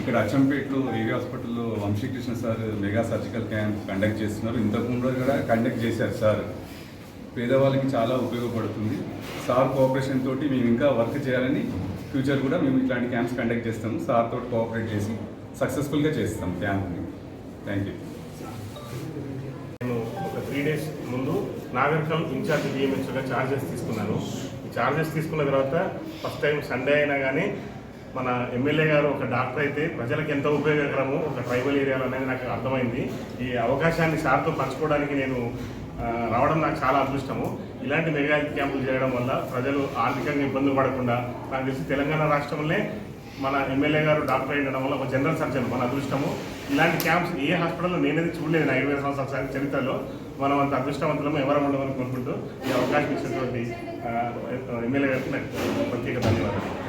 ఇక్కడ అచ్చంపేటలో ఏవి హాస్పిటల్లో Vamshikrishna sir mega surgical camp conduct చేస్తున్నారు. ఇంతకు ముందు కూడా కండక్ట్ చేశారు సార్. పేదవాళ్ళకి చాలా ఉపయోగపడుతుంది. సార్ కోఆపరేషన్ తోటి మేము ఇంకా వర్క్ చేయాలని ఫ్యూచర్ కూడా మేము ఇట్లాంటి క్యాంప్స్ కండక్ట్ చేస్తాము. సార్ తోటి కోఆపరేట్ చేసి సక్సెస్ఫుల్గా చేస్తాం క్యాంప్ని. థ్యాంక్ యూ నేను ఒక త్రీ డేస్ ముందు నాగరికం ఇన్ఛార్జ్ డిఎంహెచ్గా ఛార్జెస్ తీసుకున్నాను. ఈ ఛార్జెస్ తీసుకున్న తర్వాత ఫస్ట్ టైం సండే అయినా కానీ మన ఎమ్మెల్యే గారు ఒక డాక్టర్ అయితే ప్రజలకు ఎంత ఉపయోగకరము ఒక ట్రైబల్ ఏరియాలో అనేది నాకు అర్థమైంది. ఈ అవకాశాన్ని సార్తో పంచుకోవడానికి నేను రావడం నాకు చాలా అదృష్టము. ఇలాంటి మెగా హెల్త్ క్యాంపులు చేయడం వల్ల ప్రజలు ఆర్థికంగా ఇబ్బందులు పడకుండా నాకు తెలిసి తెలంగాణ రాష్ట్రంలోనే మన ఎమ్మెల్యే గారు డాక్టర్ అయ్యడం వల్ల ఒక జనరల్ సర్జన్ మన అదృష్టము. ఇలాంటి క్యాంప్స్ ఏ హాస్పిటల్లో నేనేది చూడలేదు నా ఇరవై సంవత్సరాల చరిత్రలో. మనం అంత అదృష్టవంతులము ఎవరు ఉండమని కోరుకుంటూ ఈ అవకాశం ఇచ్చినటువంటి ఎమ్మెల్యే గారికి నాకు ప్రత్యేక ధన్యవాదాలు.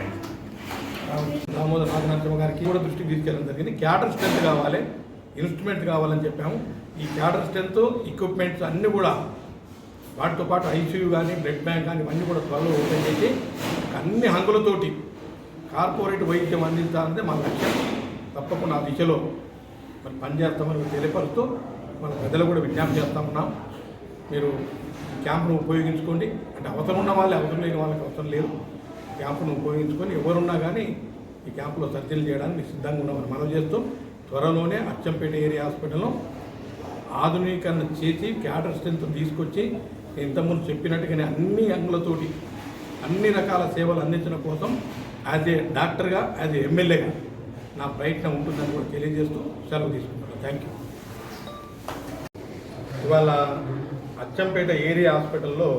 థ్యాంక్ యూ దామోదర్ గారికి కూడా దృష్టికి తీసుకెళ్ళడం జరిగింది. క్యాడర్ స్ట్రెంత్ కావాలి ఇన్స్ట్రుమెంట్ కావాలని చెప్పాము. ఈ క్యాడర్ స్ట్రెంత్ ఎక్విప్మెంట్స్ అన్నీ కూడా వాటితో పాటు ఐసీయూ కానీ బ్లడ్ బ్యాంక్ కానీ ఇవన్నీ కూడా త్వరలో ఓపెన్ చేసి అన్ని హంగులతోటి కార్పొరేట్ వైద్యం అందించాలంటే మా లక్ష్యం తప్పకుండా ఆ దిశలో మరి పనిచేస్తామని తెలియపరుస్తూ మన ప్రజలు కూడా విజ్ఞప్తి చేస్తా ఉన్నాం. మీరు క్యాంప్ను క్యాంపును ఉపయోగించుకోండి. అంటే అవసరం ఉన్న వాళ్ళే అవసరం లేని వాళ్ళకి అవసరం లేదు. క్యాంపును ఉపయోగించుకొని ఎవరున్నా కానీ ఈ క్యాంపులో సర్జరీలు చేయడానికి సిద్ధంగా ఉన్నామని మనం చేస్తూ త్వరలోనే అచ్చంపేట ఏరియా హాస్పిటల్లో ఆధునీకరణ చేసి క్యాటర్ స్ట్రెంత్ తీసుకొచ్చి ఇంతకుముందు చెప్పినట్టుగానే అన్ని అంగులతోటి అన్ని రకాల సేవలు అందించడం కోసం యాజ్ ఏ డాక్టర్గా యాజ్ ఏ ఎమ్మెల్యేగా నా ప్రయత్నం ఉంటుందని కూడా తెలియజేస్తూ సెలవు తీసుకుంటున్నాను. Thank you. ఇవాళ అచ్చంపేట ఏరియా హాస్పిటల్లో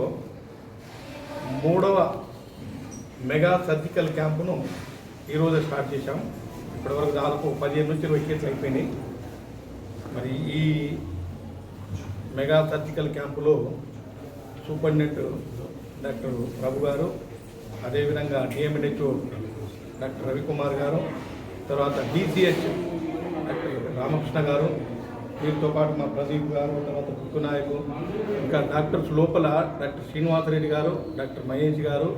మూడవ మెగా సర్జికల్ క్యాంపును ఈరోజు స్టార్ట్ చేశాం. ఇప్పటివరకు దాదాపు పదిహేను నుంచి ఇరవై కేసులు అయిపోయినాయి. మరి ఈ మెగా సర్జికల్ క్యాంపులో సూపరింటెండెంట్ డాక్టర్ ప్రభు గారు అదేవిధంగా డిఎంఎన్హెచ్ఓ డాక్టర్ రవికుమార్ గారు తర్వాత డిసిహెచ్ డాక్టర్ రామకృష్ణ గారు వీరితో పాటు మా ప్రదీప్ గారు తర్వాత బుక్కు నాయకు ఇంకా డాక్టర్స్ లోపల డాక్టర్ శ్రీనివాసరెడ్డి గారు డాక్టర్ మహేష్ గారు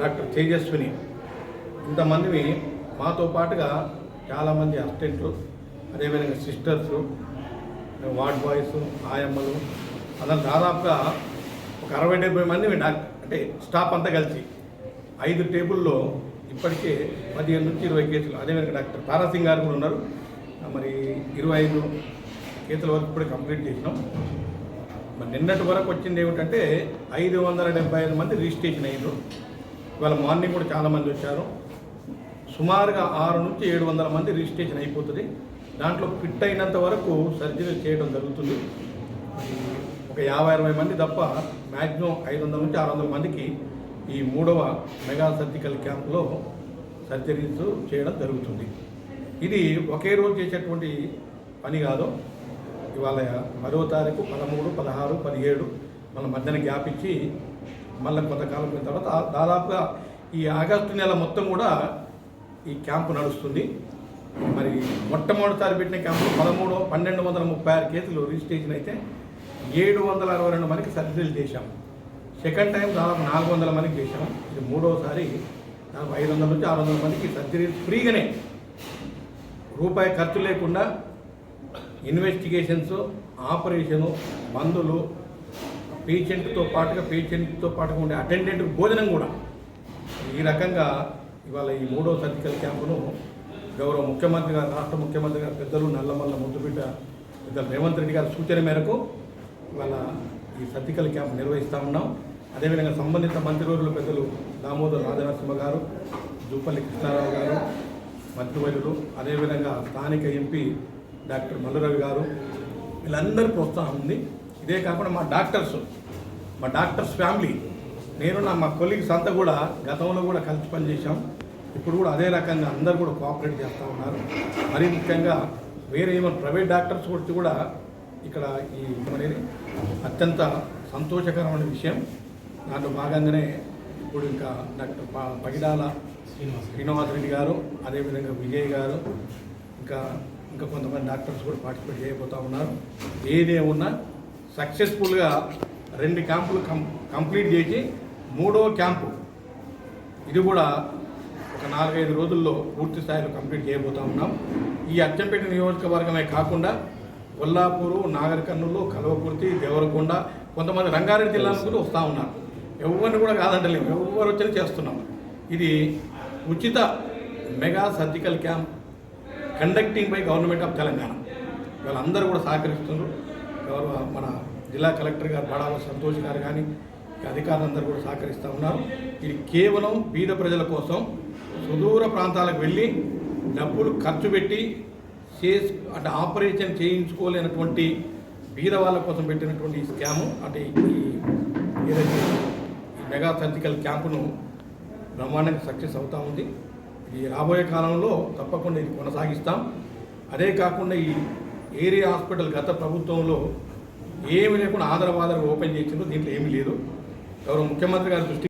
డాక్టర్ తేజస్విని. ఇంతమందివి మాతో పాటుగా చాలామంది అసిస్టెంట్లు అదేవిధంగా సిస్టర్స్ వార్డ్ బాయ్స్ ఆయమ్మలు అలా దాదాపుగా ఒక అరవై డెబ్బై మంది డాక్టర్ అంటే స్టాఫ్ అంతా కలిసి. ఐదు టేబుల్లో ఇప్పటికే పదిహేను నుంచి ఇరవై కేసులు. అదేవిధంగా డాక్టర్ తారాసింగ్ గారు కూడా ఉన్నారు. మరి ఇరవై ఐదు కేసుల వరకు ఇప్పుడే కంప్లీట్ చేసినాం. మరి నిన్నటి వరకు వచ్చింది ఏమిటంటే ఐదు వందల డెబ్బై ఐదు మంది రిజిస్ట్రేషన్ అయ్యారు. ఇవాళ మార్నింగ్ కూడా చాలామంది వచ్చారు. సుమారుగా ఆరు నుంచి ఏడు వందల మంది రిజిస్ట్రేషన్ అయిపోతుంది. దాంట్లో ఫిట్ అయినంత వరకు సర్జరీ చేయడం జరుగుతుంది. ఒక యాభై అరవై మంది తప్ప మ్యాక్సిమం ఐదు వందల నుంచి ఆరు వందల మందికి ఈ మూడవ మెగా సర్జికల్ క్యాంప్లో సర్జరీస్ చేయడం జరుగుతుంది. ఇది ఒకే రోజు చేసేటువంటి పని కాదు. ఇవాళ మరో తారీఖు పదమూడు పదహారు పదిహేడు మన మధ్యన గ్యాప్ ఇచ్చి మళ్ళీ కొంతకాలం పోయిన తర్వాత దాదాపుగా ఈ ఆగస్టు నెల మొత్తం కూడా ఈ క్యాంపు నడుస్తుంది. మరి మొట్టమొదటిసారి పెట్టిన క్యాంపు పదమూడు పన్నెండు వందల ముప్పై ఆరు కేసులు రిజిస్ట్రేషన్ అయితే ఏడు వందల అరవై రెండు మందికి సర్జరీలు చేశాం. సెకండ్ టైం దాదాపు నాలుగు వందల మందికి చేశాం. ఇది మూడోసారి దాదాపు ఐదు వందల నుంచి ఆరు వందల మందికి సర్జరీలు ఫ్రీగానే. రూపాయి ఖర్చు లేకుండా ఇన్వెస్టిగేషన్స్ ఆపరేషను మందులు పేషెంట్తో పాటుగా పేషెంట్తో పాటుగా ఉండే అటెండెంట్ భోజనం కూడా. ఈ రకంగా ఇవాళ ఈ మూడో సర్జికల్ క్యాంపును గౌరవ ముఖ్యమంత్రి గారు రాష్ట్ర ముఖ్యమంత్రి గారు పెద్దలు నల్లమల్ల ముద్దుబిడ్డ పెద్దలు రేవంత్ రెడ్డి గారి సూచన మేరకు ఇవాళ ఈ సర్జికల్ క్యాంప్ నిర్వహిస్తూ ఉన్నాం. అదేవిధంగా సంబంధిత మంత్రివర్యులు పెద్దలు దామోదర్ రాజనరసింహ గారు జూపల్లి కృష్ణారావు గారు మంత్రివర్యులు అదేవిధంగా స్థానిక ఎంపీ డాక్టర్ మల్లరవి గారు. వీళ్ళందరి ప్రోత్సాహం ఉంది. ఇదే కాకుండా మా డాక్టర్స్ మా డాక్టర్స్ ఫ్యామిలీ. నేను నా మా కొలీగ్స్ అంతా కూడా గతంలో కూడా కలిసి పనిచేశాం. ఇప్పుడు కూడా అదే రకంగా అందరూ కూడా కోఆపరేట్ చేస్తూ ఉన్నారు. మరీ ముఖ్యంగా వేరే ఏమైనా ప్రైవేట్ డాక్టర్స్ వచ్చి కూడా ఇక్కడ ఈ అనేది అత్యంత సంతోషకరమైన విషయం. దాంట్లో భాగంగానే ఇప్పుడు ఇంకా డాక్టర్ పగిడాల శ్రీనివాస్ రెడ్డి గారు అదేవిధంగా విజయ్ గారు ఇంకా ఇంకా కొంతమంది డాక్టర్స్ కూడా పార్టిసిపేట్ చేయబోతూ ఉన్నారు. ఏదే సక్సెస్ఫుల్గా రెండు క్యాంపులు కం కంప్లీట్ చేసి మూడో క్యాంపు. ఇది కూడా ఒక నాలుగైదు రోజుల్లో పూర్తి స్థాయిలో కంప్లీట్ చేయబోతూ ఉన్నాం. ఈ అచ్చంపేట నియోజకవర్గమే కాకుండా కొల్లాపూరు నాగరికర్నూలు కల్వకుర్తి దేవరకొండ కొంతమంది రంగారెడ్డి జిల్లా కూడా వస్తూ ఉన్నారు. ఎవరిని కూడా కాదంటలేము. ఎవరు వచ్చినా చేస్తున్నాం. ఇది ఉచిత mega surgical camp conducting by government of Telangana వాళ్ళందరూ కూడా సహకరిస్తున్నారు. గౌరవ మన జిల్లా కలెక్టర్ గారు బడాల సంతోష్ గారు కానీ అధికారులందరూ కూడా సహకరిస్తూ ఉన్నారు. ఇది కేవలం బీద ప్రజల కోసం సుదూర ప్రాంతాలకు వెళ్ళి డబ్బులు ఖర్చు పెట్టి చేసి అంటే ఆపరేషన్ చేయించుకోలేనటువంటి బీద వాళ్ళ కోసం పెట్టినటువంటి ఈ స్కాము అంటే ఈ ఏదైతే మెగా సర్జికల్ క్యాంపును బ్రహ్మాండంగా సక్సెస్ అవుతూ ఉంది. ఇది రాబోయే కాలంలో తప్పకుండా ఇది కొనసాగిస్తాం. అదే కాకుండా ఈ ఏరియా హాస్పిటల్ గత ప్రభుత్వంలో ఏమి లేకుండా ఆదరవాదర ఓపెన్ చేసిందో దీంట్లో ఏమీ లేదు. గౌరవ ముఖ్యమంత్రి గారి దృష్టి